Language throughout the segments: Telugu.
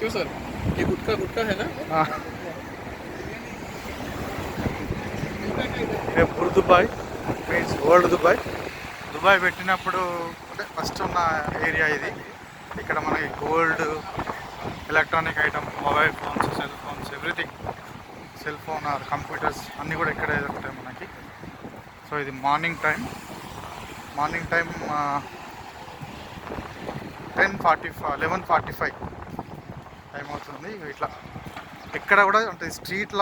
क्यों सर? ये गुटखा गुटखा है ना? ఎప్పుడు Dubai means old Dubai Dubai పెట్టినప్పుడు అంటే ఫస్ట్ ఉన్న ఏరియా ఇది. ఇక్కడ మనకి gold electronic item mobile phones cell phones everything cell phone or computers అన్నీ కూడా ఇక్కడే దొరుకుతాయి మనకి. సో ఇది morning time morning time ten forty five eleven forty five time అవుతుంది ఇట్లా ఎక్కడ కూడా అంటే స్ట్రీట్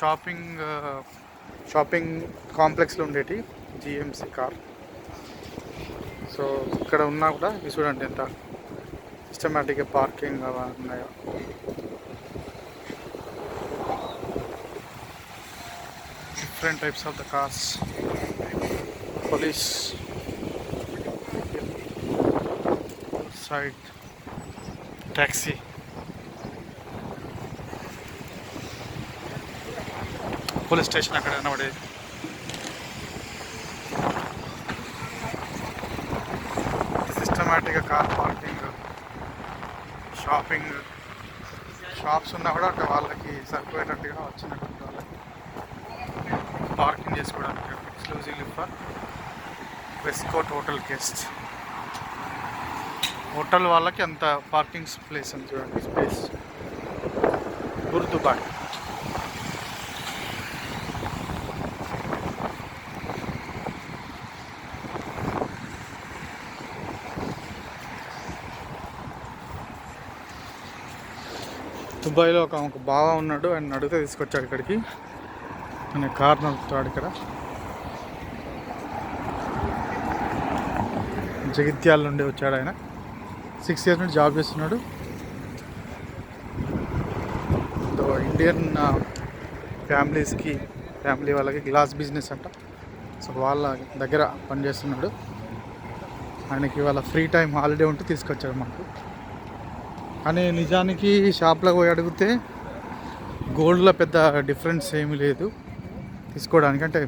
షాపింగ్ షాపింగ్ కాంప్లెక్స్లో ఉండేటి జిఎంసి కార్. సో ఇక్కడ ఉన్నా కూడా ఇవి చూడండి ఎంత సిస్టమేటిక్గా పార్కింగ్ అలా ఉన్నాయో. Different types of the cars police side taxi police station అక్కడ కనబడేది సిస్టమేటిక్గా కార్ పార్కింగ్ షాపింగ్ షాప్స్ ఉన్నా కూడా అంటే వాళ్ళకి సరిపోయేటట్టుగా వచ్చినట్టు వాళ్ళకి పార్కింగ్ చేసుకోవడానికి exclusively for Wescott hotel guest hotel వాళ్ళకి అంత పార్కింగ్ ప్లేస్ అని చూడండి. స్పేస్ గుర్తుబాయ్ దుబాయ్లో ఒక ఒక బావ ఉన్నాడు. ఆయన అడిగితే తీసుకొచ్చాడు ఇక్కడికి. ఆయన కార్ నడుపుతాడు ఇక్కడ. జగిత్యాల నుండి వచ్చాడు ఆయన. సిక్స్ ఇయర్స్ నుండి జాబ్ చేస్తున్నాడు. సో ఇండియన్ ఫ్యామిలీస్కి ఫ్యామిలీ వాళ్ళకి గ్లాస్ బిజినెస్ అంట. సో వాళ్ళ దగ్గర పనిచేస్తున్నాడు ఆయనకి వాళ్ళ ఫ్రీ టైం హాలిడే ఉంటే తీసుకొచ్చాడు మాకు. కానీ నిజానికి షాప్లో పోయి అడిగితే గోల్డ్లో పెద్ద డిఫరెన్స్ ఏమీ లేదు. తీసుకోవడానికి అంటే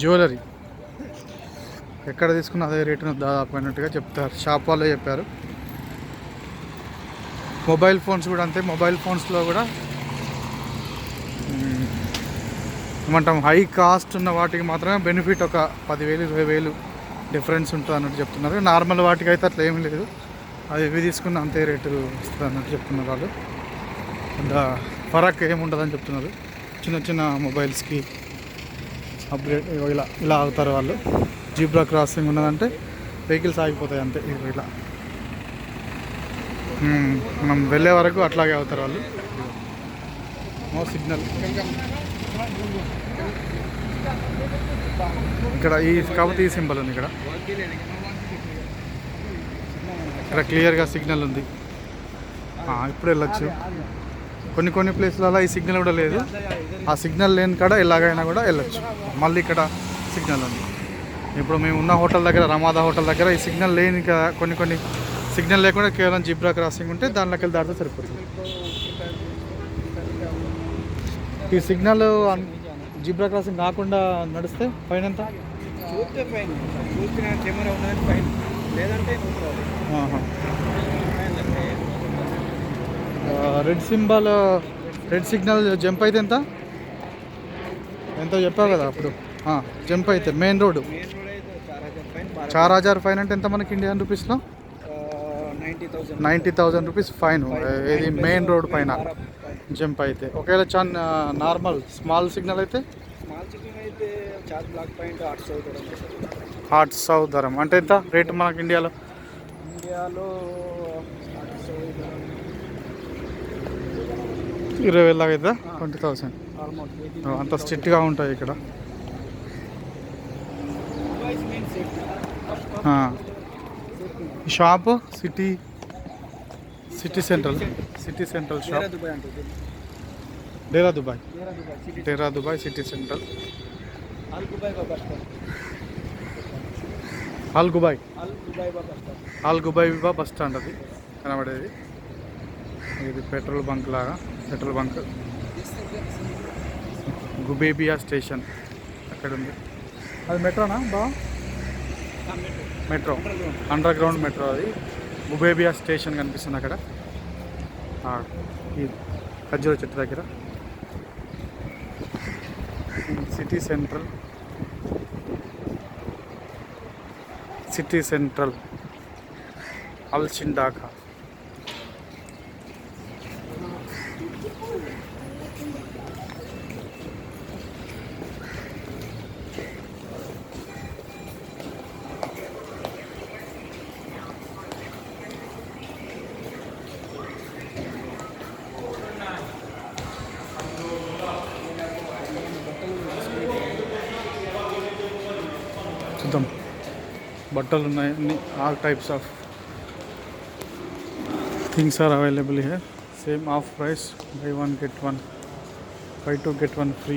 జ్యువెలరీ. ఎక్కడ తీసుకున్న అదే రేటును దాదాపు అయినట్టుగా చెప్తారు. షాప్ వాళ్ళే చెప్పారు. మొబైల్ ఫోన్స్ కూడా అంతే మొబైల్ ఫోన్స్లో కూడా ఏమంటాం హై కాస్ట్ ఉన్న వాటికి మాత్రమే బెనిఫిట్ ఒక పదివేలు ఇరవై వేలు డిఫరెన్స్ ఉంటుంది అన్నట్టు చెప్తున్నారు. నార్మల్ వాటికి అయితే అట్లా ఏమీ లేదు. అది ఇవి తీసుకున్న అంతే రేటు ఇస్తుంది అన్నట్టు చెప్తున్నారు వాళ్ళు. అంత ఫరక్ ఏముండదని చెప్తున్నారు. చిన్న చిన్న మొబైల్స్కి అప్గ్రేడ్ ఇలా ఇలా అవుతారు వాళ్ళు. జీబ్రా క్రాసింగ్ ఉన్నదంటే వెహికల్స్ ఆగిపోతాయి అంతే ఇలా మనం వెళ్ళే వరకు అట్లాగే అవుతారు వాళ్ళు. నో సిగ్నల్ ఇక్కడ ఈ కాబట్టి ఈ సింబల్ ఉంది ఇక్కడ. ఇక్కడ క్లియర్గా సిగ్నల్ ఉంది. ఇప్పుడు వెళ్ళొచ్చు. కొన్ని కొన్ని ప్లేస్లలో ఈ సిగ్నల్ కూడా లేదు. ఆ సిగ్నల్ లేని కాడ ఎలాగైనా కూడా వెళ్ళొచ్చు. మళ్ళీ ఇక్కడ సిగ్నల్ ఉంది. ఇప్పుడు మేము ఉన్న హోటల్ దగ్గర రమాదా హోటల్ దగ్గర ఈ సిగ్నల్ లేని కొన్ని కొన్ని సిగ్నల్ లేకుండా కేవలం జిబ్రా క్రాసింగ్ ఉంటే దానిలోకి వెళ్ళి దాటితే సరిపోతుంది. ఈ సిగ్నల్ జిబ్రా క్రాసింగ్ కాకుండా నడిస్తే ఎంత? ఫైన్. ఆ, red symbol red signal jump అయితే ఎంత? ఎంతో చెప్పావు కదా అప్పుడు? జంప్ అయితే మెయిన్ రోడ్ మెయిన్ రోడ్ అయితే చాలా ఫైన్ చార్ హజార్ ఫైన్ అంటే ఎంత మనకి ఇండియన్ రూపీస్లో? Ninety thousand rupees fine. ఇది మెయిన్ రోడ్ పైన. జంప్ అయితే. ఒకవేళ చాన్ నార్మల్ స్మాల్ సిగ్నల్ అయితే? హాట్ సౌ ధరం అంటే ఎంత రేట్ మనకి ఇండియాలో? ఇండియాలో ఇరవై వేల అవుతుందా ట్వంటీ థౌసండ్. అంత స్ట్రిక్ట్గా ఉంటాయి ఇక్కడ మెయిన్ సేఫ్టీ ఆ. ఈ shop city city central city central shop. Deira Dubai Deira Dubai. City central. Al Ghubaiba Al Ghubaiba వివా bus stand. అది. కనబడేది. ఇది పెట్రోల్ బంక్ లాగా పెట్రోల్ బంక్. గుబేబియా స్టేషన్ అక్కడ ఉంది అది మెట్రోనా బా? మెట్రో. అండర్ గ్రౌండ్ మెట్రో అది. ఉబేబియా స్టేషన్ కనిపిస్తుంది అక్కడ. ఈ ఖర్జూర చెట్టు దగ్గర. City central. City central. అల్చిండాకా. చూద్దాం బట్టలు ఉన్నాయి అన్ని all types of things are available here same of price buy one get one buy two get one free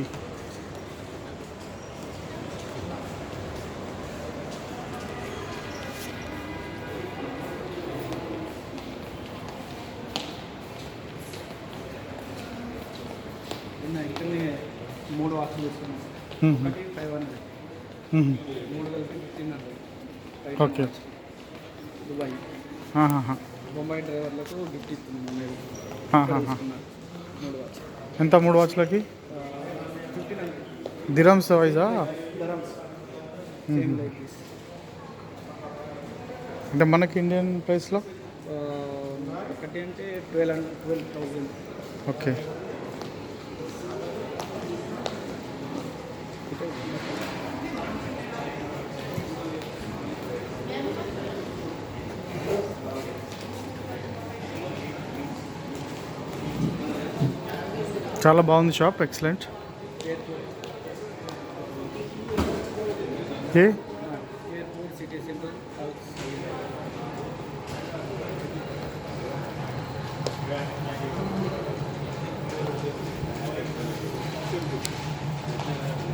నిన్న ఇక్కడనే మూడు వాచ్లు తీసుకున్నాం ఒకటి ఫైవ్ హండ్రెడ్ మూడు కలిపి fifteen hundred okay. Dubai. Bombay డ్రైవర్లకు గిఫ్ట్ ఎంత మూడు వాచ్లకి దిరమ్స్ వైజా? అంటే మనకి ఇండియన్ ప్రైస్లో? ఒకటి అంటే twelve hundred twelve thousand okay. చాలా బాగుంది షాప్ ఎక్సలెంట్ ఏ